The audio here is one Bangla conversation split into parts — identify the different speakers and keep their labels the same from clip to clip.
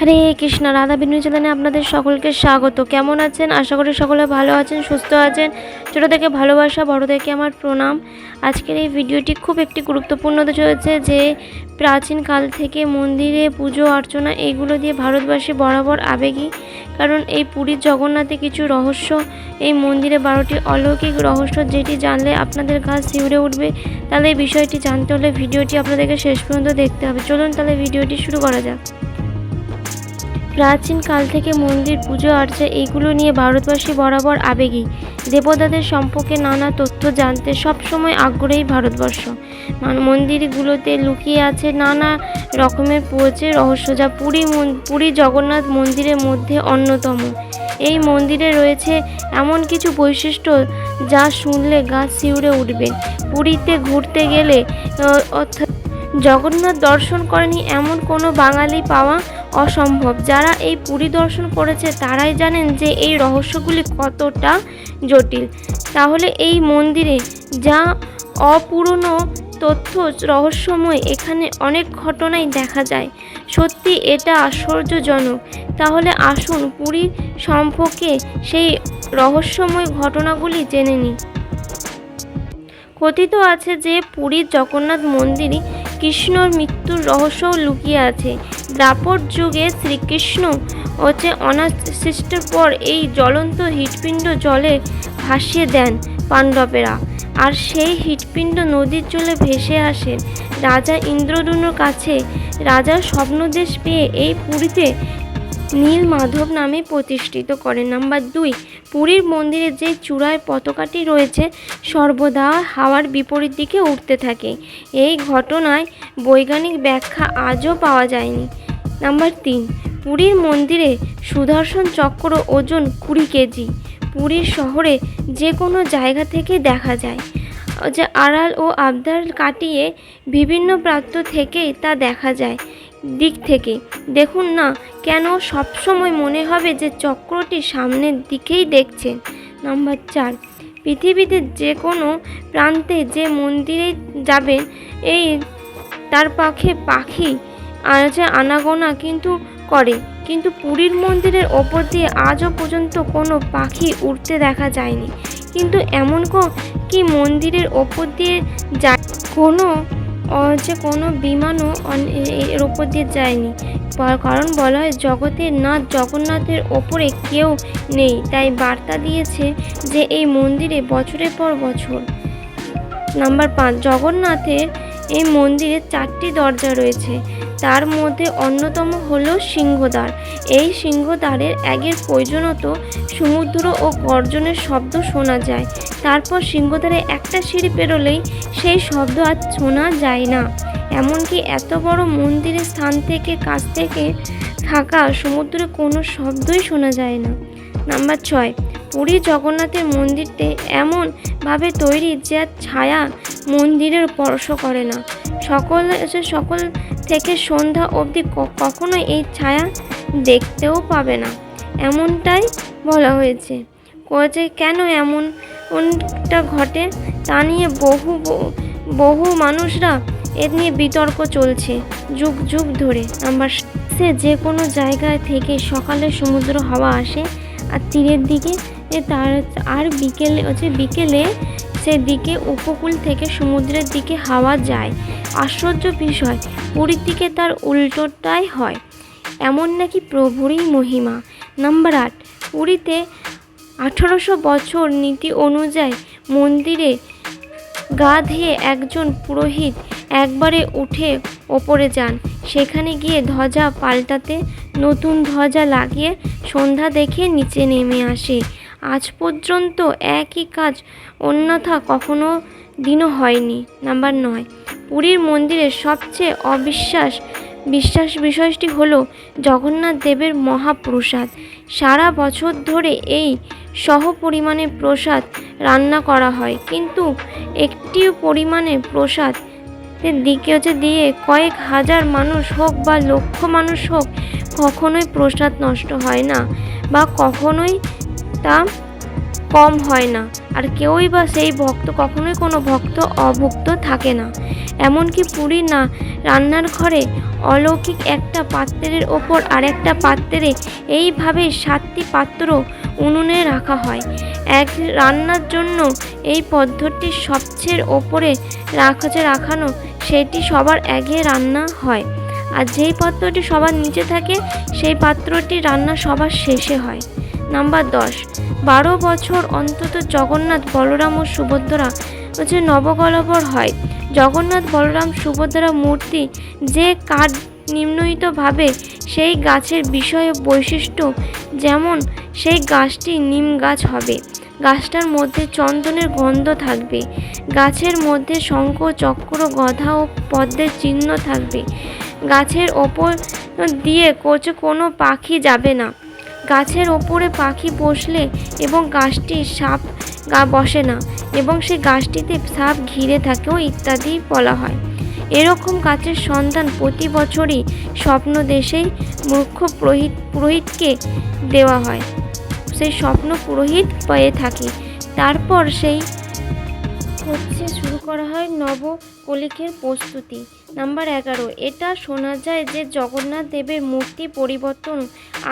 Speaker 1: হরে কৃষ্ণ, রাধা বিনু চ্যানেলে আপনাদের সকলকে স্বাগত। কেমন আছেন? আশা করি সকলে ভালো আছেন, সুস্থ আছেন। ছোটো থেকে ভালোবাসা, বড় থেকে আমার প্রণাম। আজকের এই ভিডিওটি খুব একটি গুরুত্বপূর্ণ চলেছে যে, প্রাচীন কাল থেকে মন্দিরে পুজো, অর্চনা এইগুলো দিয়ে ভারতবাসী বরাবর আবেগী। কারণ এই পুরীর জগন্নাথে কিছু রহস্য, এই মন্দিরে বারোটি অলৌকিক রহস্য যেটি জানলে আপনাদের গা শিউরে উঠবে। তাহলে এই বিষয়টি জানতে হলে ভিডিওটি আপনাদেরকে শেষ পর্যন্ত দেখতে হবে। চলুন তাহলে ভিডিওটি শুরু করা যাক। প্রাচীন কাল থেকে মন্দির, পুজো আর্চা এইগুলো নিয়ে ভারতবাসী বরাবর আবেগী। দেবতাদের সম্পর্কে নানা তথ্য জানতে সবসময় আগ্রহী ভারতবর্ষ। মন্দিরগুলোতে লুকিয়ে আছে নানা রকমের পৌঁছে রহস্য, যা পুরী পুরী জগন্নাথ মন্দিরের মধ্যে অন্যতম। এই মন্দিরে রয়েছে এমন কিছু বৈশিষ্ট্য যা শুনলে গা শিউরে উঠবে। পুরীতে ঘুরতে গেলে অর্থাৎ জগন্নাথ দর্শন করেনি এমন কোনো বাঙালি পাওয়া অসম্ভব। যারা এই পুরী দর্শন করেছে, তারাই জানেন যে এই রহস্যগুলি কতটা জটিল। তাহলে এই মন্দিরে যা অপূরণো তথ্য রহস্যময়, এখানে অনেক ঘটনাই দেখা যায়। সত্যি এটা আশ্চর্যজনক। তাহলে আসুন পুরী সম্পর্কে সেই রহস্যময় ঘটনাগুলি জেনে নিই। কথিত আছে যে পুরীর জগন্নাথ মন্দিরে কৃষ্ণর মৃত্যুর রহস্যও লুকিয়ে আছে। দ্রাপর যুগে শ্রীকৃষ্ণ হচ্ছে অনাসৃষ্টের পর এই জ্বলন্ত হৃৎপিণ্ড জলে ভাসিয়ে দেন পাণ্ডবেরা। আর সেই হৃৎপিণ্ড নদীর জলে ভেসে আসে। রাজা ইন্দ্রদুনুর কাছে রাজার স্বপ্নদেশ পেয়ে এই পুরীতে নীল মাধব নামে প্রতিষ্ঠিত করেন। নাম্বার দুই, পুরীর মন্দিরে যে চূড়ায় পতাকাটি রয়েছে, সর্বদা হাওয়ার বিপরীত দিকে উঠতে থাকে। এই ঘটনায় বৈজ্ঞানিক ব্যাখ্যা আজও পাওয়া যায়নি। নাম্বার তিন, পুরীর মন্দিরে সুদর্শন চক্র ওজন কুড়ি কেজি। পুরীর শহরে যে কোনো জায়গা থেকে দেখা যায়। যে আড়াল ও আবদার কাটিয়ে বিভিন্ন প্রান্ত থেকেই তা দেখা যায় দিক থেকে। দেখুন না, কেন সবসময় মনে হবে যে চক্রটি সামনের দিকেই দেখছেন। নাম্বার চার, পৃথিবীতে যে কোনো প্রান্তে যে মন্দিরে যাবেন, এই তার পাখে পাখি আছে আনাগোনা কিন্তু করে। কিন্তু পুরীর মন্দিরের ওপর দিয়ে আজও পর্যন্ত কোনো পাখি উড়তে দেখা যায়নি। কিন্তু এমন কো- মন্দিরের ওপর দিয়ে যায়, কোনো যে কোনো বিমানও এর ওপর দিয়ে যায়নি। কারণ বলা হয় জগতের নাথ জগন্নাথের ওপরে কেউ নেই। তাই বার্তা দিয়েছে যে এই মন্দিরে বছরের পর বছর। নাম্বার পাঁচ, জগন্নাথের এই মন্দিরে চারটি দরজা রয়েছে। তার মধ্যে অন্যতম হল সিংহদ্বার। এই সিংহদ্বারের আগের প্রয়োজনত সমুদ্র ও গর্জনের শব্দ শোনা যায়। তারপর সিংহদ্বারে একটা সিঁড়ি পেরোলেই সেই শব্দ আর শোনা যায় না। এমনকি এত বড় মন্দিরের স্থান থেকে কাছ থেকে থাকা সমুদ্রে কোনো শব্দই শোনা যায় না। নাম্বার ছয়, পুরী জগন্নাথের মন্দিরটি এমনভাবে তৈরি যে ছায়া মন্দিরের স্পর্শ করে না। সকল সকল থেকে সন্ধ্যা অবধি ক- কখনোই এই ছায়া দেখতেও পাবে না। এমনটাই বলা হয়েছে। যে কেন এমন কোনটা ঘটে তা নিয়ে বহু বহু মানুষরা এ নিয়ে বিতর্ক চলছে। যুগ যুগ ধরে নাম্বার সে যে কোনো জায়গায় থেকে সকালে সমুদ্র হাওয়া আসে আর তীরের দিকে তার আর বিকেলে, হচ্ছে বিকেলে সেদিকে উপকূল থেকে সমুদ্রের দিকে হাওয়া যায়। আশ্চর্য বিষয় পুরীর দিকে তার উল্টোটাই হয়। এমন নাকি প্রভুরই মহিমা। নাম্বার আট, পুরীতে আঠারোশো বছর নীতি অনুযায়ী মন্দিরে গা ধেয়ে একজন পুরোহিত একবারে উঠে ওপরে যান। সেখানে গিয়ে ধ্বজা পাল্টাতে নতুন ধ্বজা লাগিয়ে সন্ধ্যা দেখে নিচে নেমে আসে। আজ পর্যন্ত একই কাজ অন্যথা কখনো দিনও হয়নি। নাম্বার নয়, পুরীর মন্দিরের সবচেয়ে অবিশ্বাস বিশ্বাস বিষয়টি হলো জগন্নাথ দেবের মহাপ্রসাদ। সারা বছর ধরে এই সহ পরিমাণে প্রসাদ রান্না করা হয়, কিন্তু একটিও পরিমাণে প্রসাদ দিকে হচ্ছে দিয়ে কয়েক হাজার মানুষ হোক বা লক্ষ মানুষ হোক, কখনোই প্রসাদ নষ্ট হয় না বা কখনোই তা কম হয় না। আর কেউই বা সেই ভক্ত, কখনোই কোনো ভক্ত অভুক্ত থাকে না। এমনকি পুরী না, রান্নার ঘরে অলৌকিক একটা পাত্রের ওপর আরেকটা পাত্রে এইভাবে সাতটি পাত্র উনুনে রাখা হয়। এক রান্নার জন্য এই পদ্ধতি সবচেয়ে ওপরে রাখা রাখানো, সেটি সবার আগে রান্না হয়। আর যেই পাত্রটি সবার নিচে থাকে, সেই পাত্রটি রান্না সবার শেষে হয়। নাম্বার দশ। বারো বছর অন্তত জগন্নাথ বলরাম ও সুভদ্রা হচ্ছে নবকলবর হয়। জগন্নাথ বলরাম সুভদ্রা মূর্তি যে কাঠ নিম্নয়িতভাবে সেই গাছের বিষয় বৈশিষ্ট্য যেমন সেই গাছটি নিম গাছ হবে। গাছটার মধ্যে চন্দনের গন্ধ থাকবে। গাছের মধ্যে শঙ্খ, চক্র, গধা ও পদ্মের চিহ্ন থাকবে। গাছের ওপর দিয়ে কোচে কোনো পাখি যাবে না। গাছের ওপরে পাখি বসলে এবং গাছটি সাপ গা বসে না এবং সেই গাছটিতে সাপ ঘিরে থাকেও ইত্যাদি বলা হয়। এরকম গাছের সন্ধান প্রতি বছরই স্বপ্ন দেশেই মূর্খ পুরোহিত, পুরোহিতকে দেওয়া হয়। সেই স্বপ্ন পুরোহিত পেয়ে থাকে। তারপর সেই হচ্ছে শুরু করা হয় নবকলিকের প্রস্তুতি। নাম্বার এগারো, এটা শোনা যায় যে জগন্নাথ দেবের মূর্তি পরিবর্তন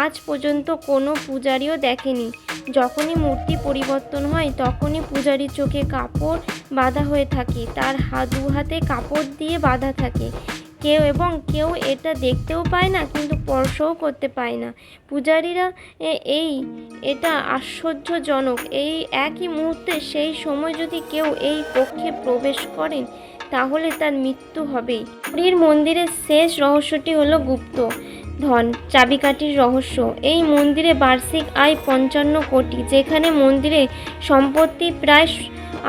Speaker 1: আজ পর্যন্ত কোনো পূজারীও দেখেনি। যখনই মূর্তি পরিবর্তন হয়, তখনই পূজারীর চোখে কাপড় বাঁধা হয়ে থাকে, তার হাত দু হাতে কাপড় দিয়ে বাঁধা থাকে। কেউ এবং কেউ এটা দেখতেও পায় না, কিন্তু স্পর্শও করতে পায় না। পূজারীরা এই, এটা আশ্চর্যজনক। এই একই মুহূর্তে সেই সময় যদি কেউ এই কক্ষে প্রবেশ করেন তাহলে তার মৃত্যু হবেই পুরীর মন্দিরের শেষ রহস্যটি হলো গুপ্ত। ধন, চাবিকাঠির রহস্য। এই মন্দিরে বার্ষিক আয় পঞ্চান্ন কোটি, যেখানে মন্দিরে সম্পত্তি প্রায়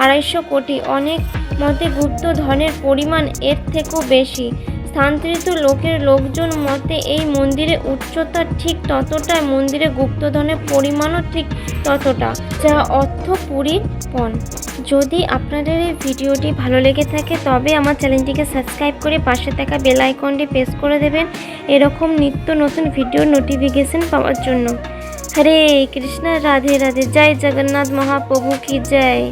Speaker 1: আড়াইশো কোটি। অনেক মতে গুপ্ত ধনের পরিমাণ এর থেকেও বেশি। স্থানান্তরিত লোকের লোকজন মতে এই মন্দিরে উচ্চতা ঠিক ততটাই মন্দিরে গুপ্তধনের পরিমাণও ঠিক ততটা, যা অর্থ পণ যদি আপনাদের এই ভিডিওটি ভালো লেগে থাকে, তবে আমার চ্যানেলটিকে সাবস্ক্রাইব করে পাশে থাকা বেল আইকনটি প্রেস করে দেবেন। এরকম নিত্য নতুন ভিডিও নোটিফিকেশন পাওয়ার জন্য। হরে কৃষ্ণ, রাধে রাধে, জয় জগন্নাথ মহাপ্রভু, কি জয়।